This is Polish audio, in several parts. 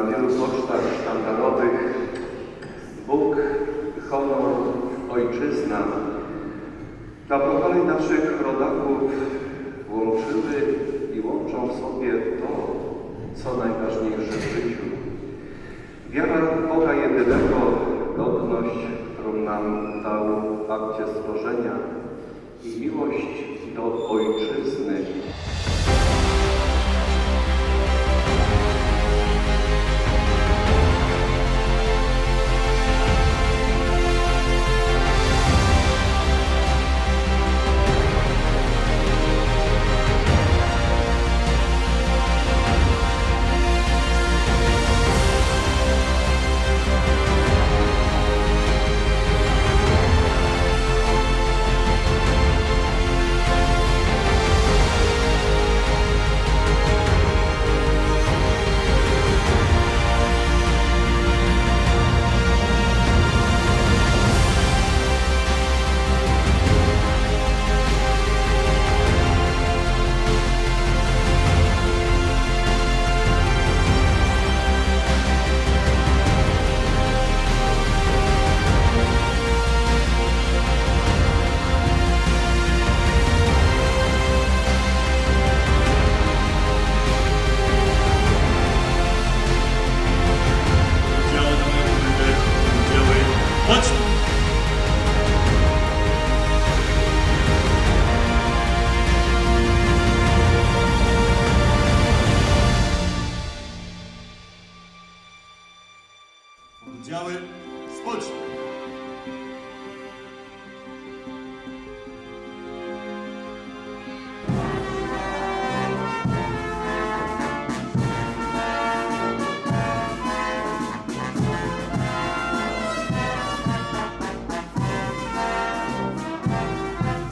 na wielu pocztach sztandarowych Bóg, honor, ojczyzna. Dla pokonań naszych rodaków łączyły i łączą w sobie to, co najważniejsze w życiu. Wiara Boga jedynego, godność, którą nam dał w akcie stworzenia i miłość do ojczyzny,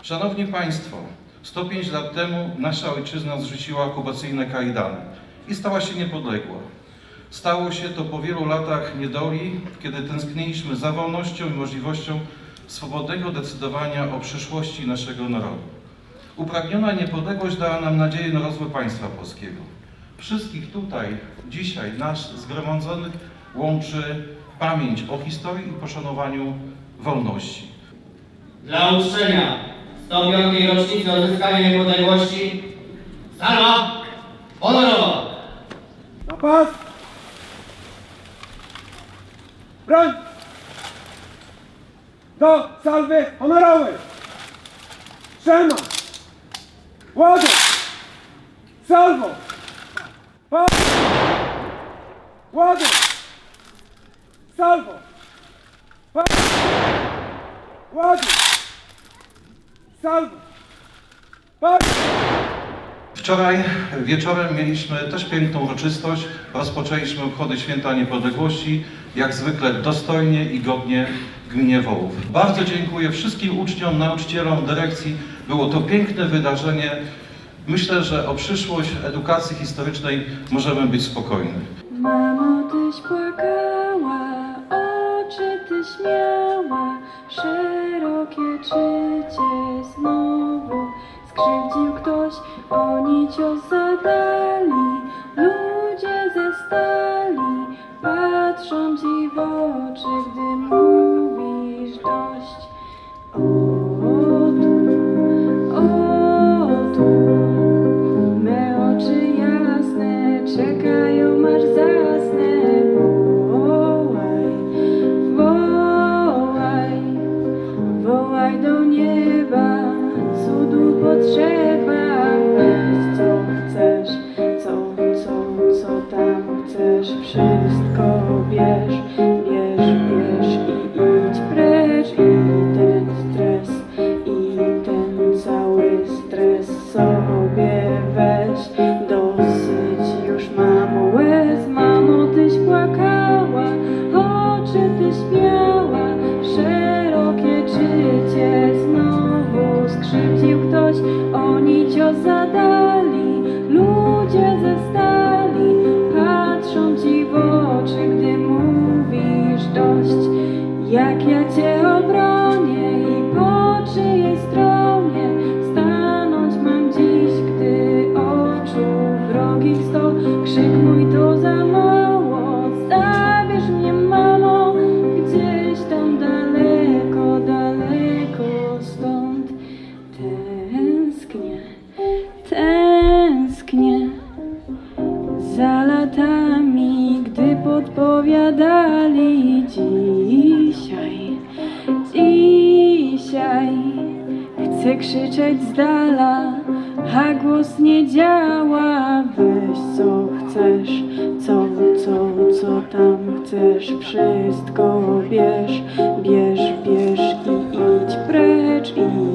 Szanowni Państwo, 105 lat temu nasza ojczyzna zrzuciła okupacyjne kajdany i stała się niepodległa. Stało się to po wielu latach niedoli, kiedy tęskniliśmy za wolnością i możliwością swobodnego decydowania o przyszłości naszego narodu. Upragniona niepodległość dała nam nadzieję na rozwój państwa polskiego. Wszystkich tutaj, dzisiaj, nas zgromadzonych łączy pamięć o historii i poszanowaniu wolności. Dla uczczenia 105. rocznicy odzyskania niepodległości salwa honorowa. Na pas! Broń! Do salwy honorowej! Trzyma! Ładuj! Salwo! Pas! Ładuj! Salwo! Pas! Ładuj! Wczoraj wieczorem mieliśmy też piękną uroczystość. Rozpoczęliśmy obchody Święta Niepodległości, jak zwykle dostojnie i godnie gminie Wołów. Bardzo dziękuję wszystkim uczniom, nauczycielom, dyrekcji. Było to piękne wydarzenie. Myślę, że o przyszłość edukacji historycznej możemy być spokojni. Mamo, tyś płakała, oczy tyś miała, 就算 Chcę krzyczeć z dala, a głos nie działa. Weź co chcesz, co, co, co tam chcesz Wszystko bierz, bierz, bierz i idź precz i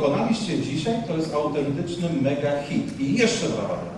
dokonaliście dzisiaj, to jest autentyczny mega hit. I jeszcze brawa.